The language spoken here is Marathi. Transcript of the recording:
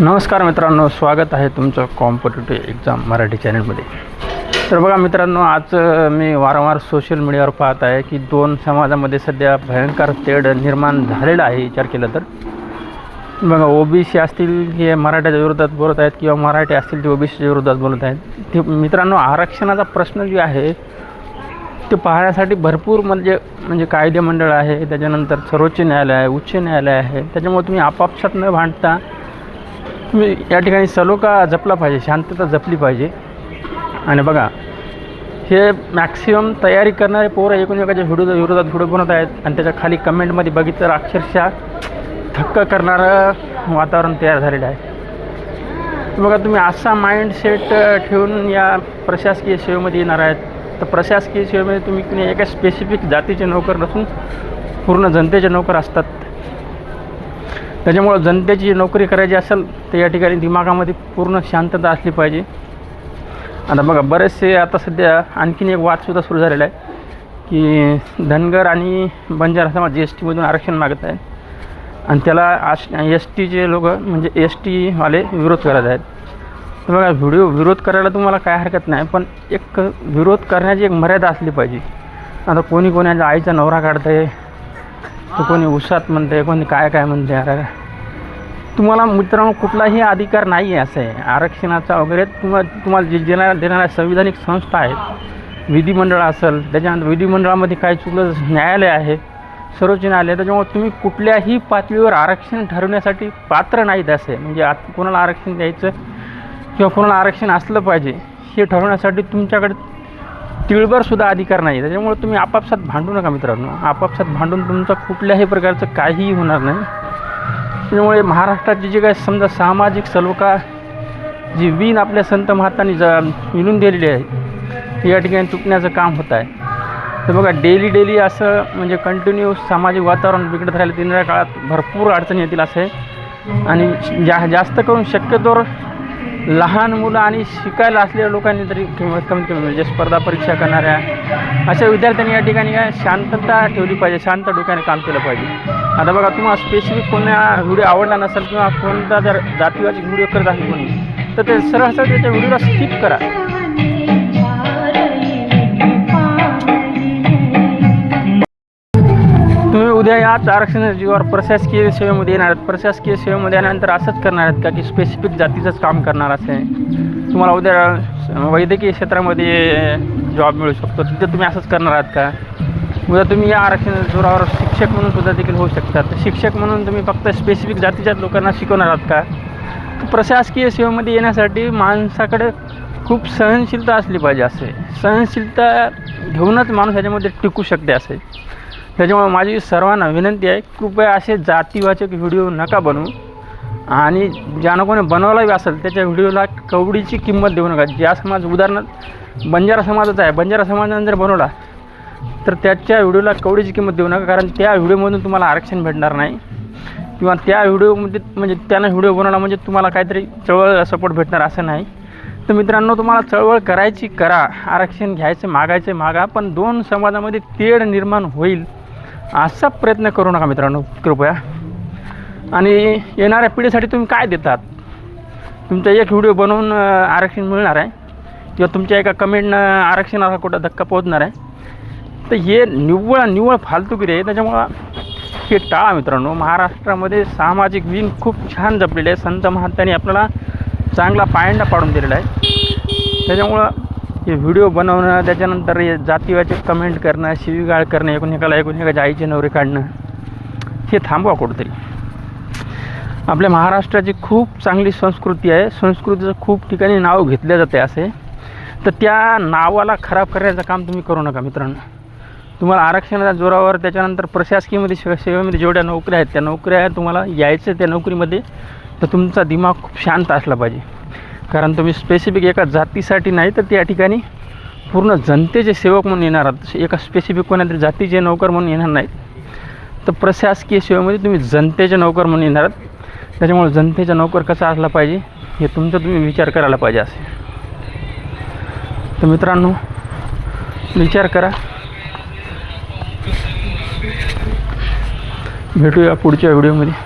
नमस्कार मित्रांनो स्वागत आहे तुमचं कॉम्पिटेटिव्ह एक्झाम मराठी चॅनलमध्ये तर बघा मित्रांनो आज मी वारंवार सोशल मीडियावर पाहत आहे की दोन समाजामध्ये सध्या भयंकर तेढ निर्माण झालेलं आहे विचार केला तर. बघा ओबीसी असतील हे मराठ्याच्या विरोधात बोलत आहेत किंवा मराठी असतील ते ओबीसीच्या विरोधात बोलत आहेत. ते मित्रांनो आरक्षणाचा प्रश्न जो आहे ते पाहण्यासाठी भरपूर म्हणजे म्हणजे कायदे मंडळ आहे. त्याच्यानंतर सर्वोच्च न्यायालय आहे उच्च न्यायालय आहे. त्याच्यामुळे तुम्ही आपापसात न भांडता तुम्ही या ठिकाणी सलोखा जपला पाहिजे शांतता जपली पाहिजे. आणि बघा हे मॅक्सिमम तयारी करणारे पोरं एकूणएकाच्या व्हिडिओ विरोधात व्हिडिओ बनवत आहेत आणि त्याच्याखाली कमेंटमध्ये बघितलं तर अक्षरशः थक्क करणारं वातावरण तयार झालेलं आहे. बघा तुम्ही असा माइंडसेट ठेवून या प्रशासकीय सेवेमध्ये येणार आहेत. तर प्रशासकीय सेवेमध्ये तुम्ही एका स्पेसिफिक जातीचे नोकर नसून पूर्ण जनतेचे नोकर असतात. त्याच्यामुळं जनतेची नोकरी करायची असेल तर या ठिकाणी दिमागामध्ये पूर्ण शांतता असली पाहिजे. आता बघा बरेचसे आता सध्या आणखीन एक वादसुद्धा सुरू झालेला आहे की धनगर आणि बंजारा समाज जी एस टीमधून आरक्षण मागत आहेत आणि त्याला आश एस टीचे लोक म्हणजे एस टीवाले विरोध करत आहेत. तर बघा व्हिडिओ विरोध करायला तुम्हाला काय हरकत नाही पण एक विरोध करण्याची एक मर्यादा असली पाहिजे. आता कोणी कोणाच्या आईचा नवरा काढतंय तर कोणी उसात म्हणते कोणी काय काय म्हणते अरे. तुम्हाला मित्रांनो कुठलाही अधिकार नाही आहे असं. आहे आरक्षणाचा वगैरे तुम्हाला तुम्हाला जे देणाऱ्या देणाऱ्या संविधानिक संस्था आहेत विधिमंडळ असेल त्याच्यानंतर विधिमंडळामध्ये काय चुकलं न्यायालय आहे सर्वोच्च न्यायालय त्याच्यामुळे तुम्ही कुठल्याही पातळीवर आरक्षण ठरवण्यासाठी पात्र नाहीत असे. म्हणजे आत कोणाला आरक्षण द्यायचं किंवा कोणाला आरक्षण असलं पाहिजे हे ठरवण्यासाठी तुमच्याकडे तिळभरसुद्धा अधिकार नाही. त्याच्यामुळे तुम्ही आपापसात भांडू नका मित्रांनो. आपापसात भांडून तुमचं कुठल्याही प्रकारचं काहीही होणार नाही. त्याच्यामुळे महाराष्ट्राची जी काय समजा सामाजिक सलोखा जी वीण आपल्या संत महात्मांनी ज विणून दिलेली आहे या ठिकाणी चुकण्याचं काम होत आहे. तर बघा डेली डेली असं म्हणजे कंटिन्यू सामाजिक वातावरण बिघडत राहिलं येणाऱ्या काळात भरपूर अडचणी येतील असं आहे. आणि जा जास्त करून शक्यतोवर लहान मुलं आणि शिकायला असलेल्या लोकांनी तरी कमीत कमीत कमी म्हणजे स्पर्धा परीक्षा करणाऱ्या अशा विद्यार्थ्यांनी या ठिकाणी काय शांतता ठेवली पाहिजे शांत डोक्याने काम केलं पाहिजे. आता बघा तुम्हाला स्पेसिफिक कोणा व्हिडिओ आवडला नसेल किंवा कोणता जर जातीवाची व्हिडिओ करत असेल कोणी तर ते सरळ सरळ त्याच्या व्हिडिओला स्किप करा. उद्या याच आरक्षणाच्या जीवावर प्रशासकीय सेवेमध्ये येणार आहेत. प्रशासकीय सेवेमध्ये आल्यानंतर असंच करणार आहेत का की स्पेसिफिक जातीचंच काम करणार असे? तुम्हाला उद्या वैद्यकीय क्षेत्रामध्ये जॉब मिळू शकतो. तिथे तुम्ही असंच करणार आहात का? उद्या तुम्ही या आरक्षणाच्या जोरावर शिक्षक म्हणून सुद्धा देखील होऊ शकतात शिक्षक म्हणून तुम्ही फक्त स्पेसिफिक जातीच्याच लोकांना शिकवणार आहात का? प्रशासकीय सेवेमध्ये येण्यासाठी माणसाकडे खूप सहनशीलता असली पाहिजे असे. सहनशीलता घेऊनच माणूस ह्याच्यामध्ये टिकू शकते असे. त्याच्यामुळे माझी सर्वांना विनंती आहे कृपया असे जातीवाचक व्हिडिओ नका बनवू. आणि ज्यानं कोणी बनवलाही असेल त्याच्या व्हिडिओला कवडीची किंमत देऊ नका. ज्या समाज उदाहरणार्थ बंजारा समाजाचा आहे बंजारा समाजाने जर बनवला तर त्याच्या व्हिडिओला कवडीची किंमत देऊ नका कारण त्या व्हिडिओमधून तुम्हाला आरक्षण भेटणार नाही. किंवा त्या व्हिडिओमध्ये म्हणजे त्यानं व्हिडिओ बनवला म्हणजे तुम्हाला काहीतरी चळवळ सपोर्ट भेटणार असं नाही. तर मित्रांनो तुम्हाला चळवळ करायची करा आरक्षण घ्यायचं मागायचं मागा पण दोन समाजामध्ये तेढ निर्माण होईल. असा प्रयत्न करू नका मित्रांनो कृपया. आणि येणाऱ्या पिढीसाठी तुम्ही काय देतात? तुमचा एक व्हिडिओ बनवून आरक्षण मिळणार आहे. किंवा तुमच्या एका कमेंटनं आरक्षणाला कुठं धक्का पोहोचणार आहे. तर हे निव्वळ निव्वळ फालतुगिरी आहे त्याच्यामुळं हे टाळा मित्रांनो. महाराष्ट्रामध्ये सामाजिक विंग खूप छान जपलेले आहे. संत महात्यांनी आपल्याला चांगला पायंडा पाडून दिलेला आहे. त्याच्यामुळं हे व्हिडिओ बनवणं त्याच्यानंतर हे जातीवाचे कमेंट करणं शिवीगाळ करणं एकूण एकूण एकाच्या आईचे नवरे काढणं हे थांबवा कुठंतरी. आपल्या महाराष्ट्राची खूप चांगली संस्कृती आहे. संस्कृतीचं खूप ठिकाणी नाव घेतलं जाते असे. तर त्या नावाला खराब करण्याचं काम तुम्ही करू नका मित्रांनो. तुम्हाला आरक्षणाच्या जोरावर त्याच्यानंतर प्रशासकीयमध्ये सेवा सेवेमध्ये जेवढ्या नोकऱ्या आहेत त्या नोकऱ्या तुम्हाला यायचं त्या नोकरीमध्ये तर तुमचा दिमाग खूप शांत असला पाहिजे. कारण तुम्ही स्पेसिफिक एका जातीसाठी नाही तर त्या ठिकाणी पूर्ण जनतेचे सेवक म्हणून येणार आहात. एका स्पेसिफिक कोणातरी जातीचे नोकर म्हणून येणार नाहीत. तर प्रशासकीय सेवेमध्ये तुम्ही जनतेचे नोकर म्हणून येणार आहात. त्याच्यामुळे जनतेचा नोकर कसा असला पाहिजे हे तुमचा तुम्ही विचार करायला पाहिजे असे. तर मित्रांनो विचार करा. भेटूया पुढच्या व्हिडिओमध्ये.